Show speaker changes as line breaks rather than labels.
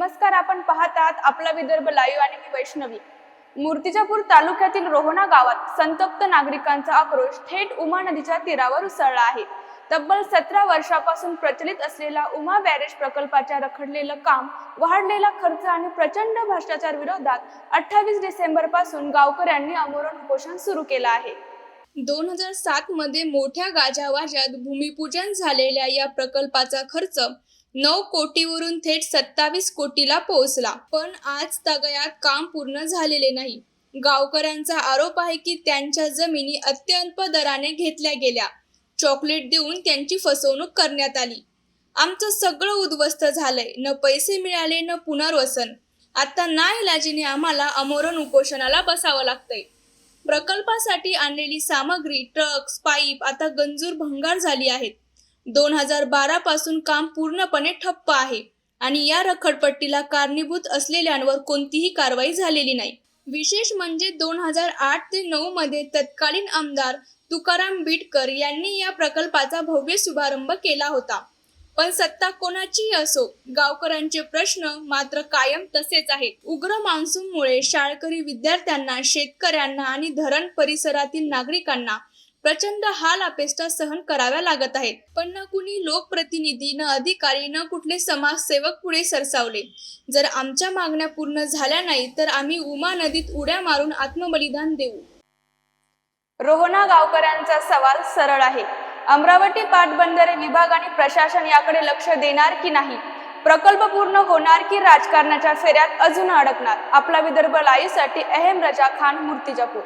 नमस्कार आपण पाहत आहात आपला विदर्भ लाईव्ह आणि मी वैष्णवी. मूर्तिजापूर तालुक्यातील रोहणा गावात संतप्त नागरिकांचा आक्रोश थेट उमा नदीच्या तीरावर उसळला आहे. तब्बल सतरा वर्षापासून प्रचलित असलेला उमा बॅरेज प्रकल्पाच्या रखडलेलं काम वाढलेला खर्च आणि प्रचंड भ्रष्टाचार विरोधात अठ्ठावीस डिसेंबरपासून गावकऱ्यांनी अमोरण उपोषण सुरू केलं आहे. दोन हजार सात मध्ये मोठ्या गाजावाजात भूमिपूजन झालेल्या या प्रकल्पाचा खर्च नऊ कोटीवरून थेट सत्तावीस कोटीला पोहोचला. पण आज तगयात काम पूर्ण झालेले नाही. गावकऱ्यांचा आरोप आहे की त्यांच्या जमिनी अत्यल्प दराने घेतल्या गेल्या. चॉकलेट देऊन त्यांची फसवणूक करण्यात आली. आमचं सगळं उद्ध्वस्त झालंय. न पैसे मिळाले न पुनर्वसन. आता ना इलाजीने आम्हाला अमोरण उपोषणाला बसावं लागतंय. प्रकल्पासाठी आणलेली सामग्री ट्रक्स पाईप आता गंजूर भंगार झाली आहेत. दोन हजार बारा पासून काम पूर्णपणे ठप्प आहे आणि या रखडपट्टीला कारणीभूत असलेल्यांवर कोणतीही कारवाई झालेली नाही. विशेष म्हणजे दोन हजार आठ ते नऊ मध्ये तत्कालीन आमदार तुकाराम बिटकर यांनी या प्रकल्पाचा भव्य शुभारंभ केला होता. पण सत्ता कोणाचीही असो गावकऱ्यांचे प्रश्न मात्र कायम तसेच आहेत. उग्र मान्सूनमुळे शाळकरी विद्यार्थ्यांना शेतकऱ्यांना आणि धरण परिसरातील नागरिकांना प्रचंड हाल अपेष्टा सहन कराव्या लागत आहेत. पण ना कुणी लोकप्रतिनिधी न अधिकारी न कुठले समाजसेवक पुढे सरसावले. जर आमच्या मागण्या पूर्ण झाल्या नाही तर आम्ही उमा नदीत उड्या मारून आत्मबलिदान देऊ. रोहना गावकऱ्यांचा सवाल सरळ आहे. अमरावती पाटबंधारे विभाग आणि प्रशासन याकडे लक्ष देणार की नाही? प्रकल्प पूर्ण होणार की राजकारणाच्या फेऱ्यात अजून अडकणार? आपला विदर्भ लाईव्हसाठी रजा खान मूर्तिजापूर.